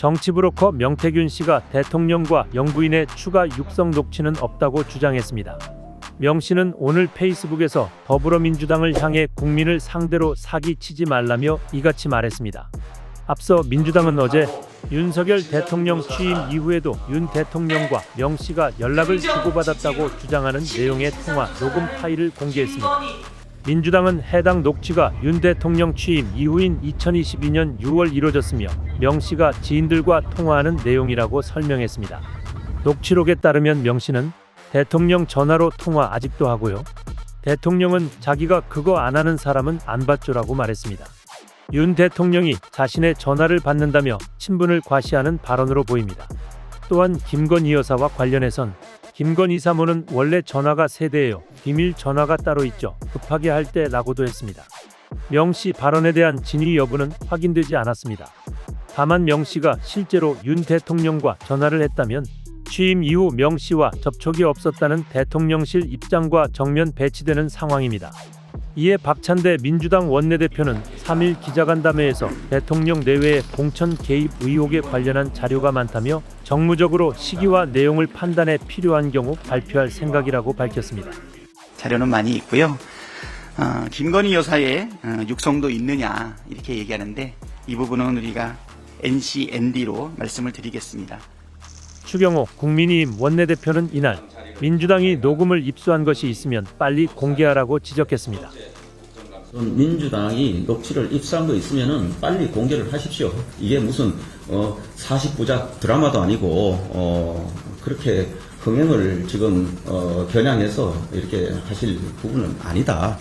정치 브로커 명태균 씨가 대통령과 영부인의 추가 육성 녹취는 없다고 주장했습니다. 명 씨는 오늘 페이스북에서 더불어민주당을 향해 국민을 상대로 사기치지 말라며 이같이 말했습니다. 앞서 민주당은 어제 윤석열 대통령 취임 이후에도 윤 대통령과 명 씨가 연락을 주고받았다고 주장하는 내용의 통화 녹음 파일을 공개했습니다. 민주당은 해당 녹취가 윤 대통령 취임 이후인 2022년 6월 이뤄졌으며 명 씨가 지인들과 통화하는 내용이라고 설명했습니다. 녹취록에 따르면 명 씨는 대통령 전화로 통화 아직도 하고요. 대통령은 자기가 그거 안 하는 사람은 안 받죠라고 말했습니다. 윤 대통령이 자신의 전화를 받는다며 친분을 과시하는 발언으로 보입니다. 또한 김건희 여사와 관련해선 김건희 사모는 원래 전화가 세대예요. 비밀 전화가 따로 있죠. 급하게 할 때라고도 했습니다. 명 씨 발언에 대한 진위 여부는 확인되지 않았습니다. 다만 명 씨가 실제로 윤 대통령과 전화를 했다면 취임 이후 명 씨와 접촉이 없었다는 대통령실 입장과 정면 배치되는 상황입니다. 이에 박찬대 민주당 원내대표는 3일 기자간담회에서 대통령 내외의 공천 개입 의혹에 관련한 자료가 많다며 정무적으로 시기와 내용을 판단해 필요한 경우 발표할 생각이라고 밝혔습니다. 자료는 많이 있고요. 어, 김건희 여사의 어, 육성도 있느냐 이렇게 얘기하는데 이 부분은 우리가 NCND로 말씀을 드리겠습니다. 추경호 국민의힘 원내대표는 이날 민주당이 녹음을 입수한 것이 있으면 빨리 공개하라고 지적했습니다. 민주당이 녹취를 입수한 거 있으면 빨리 공개를 하십시오. 이게 무슨 어 49작 드라마도 아니고 어 그렇게 흥행을 지금 어 겨냥해서 이렇게 하실 부분은 아니다.